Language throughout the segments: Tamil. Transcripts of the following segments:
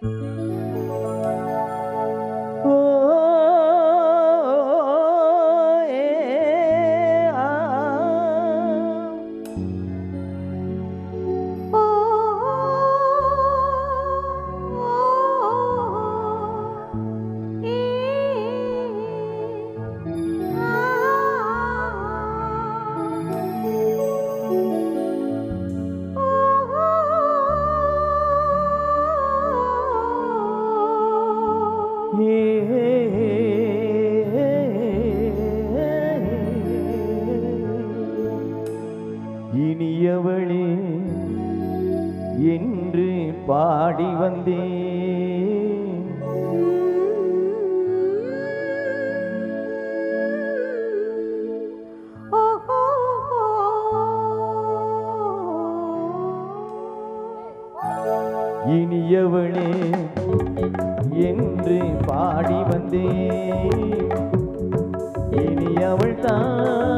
Música பாடி வந்தேன். இனியவளே என்று பாடி வந்தேன். இனி தான்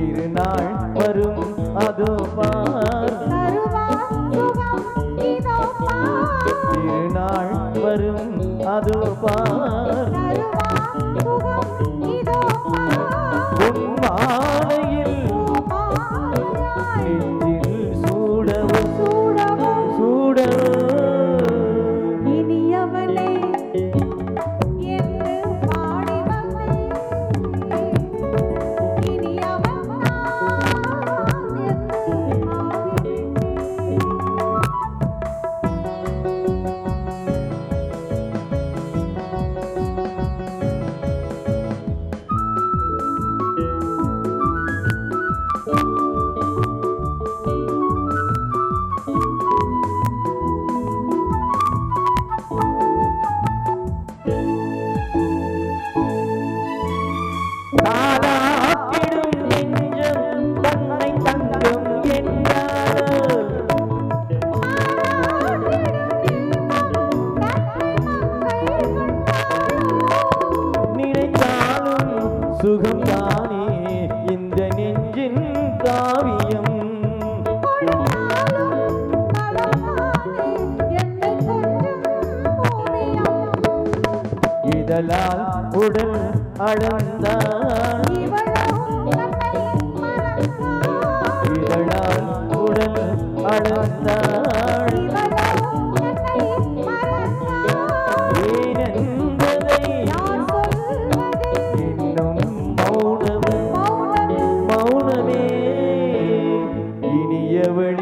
திருநாள் வரும். அதோ பா இவளால் உடன் அளந்தான் இவளால் உடன் அளந்தான் மௌனமே இனியவள்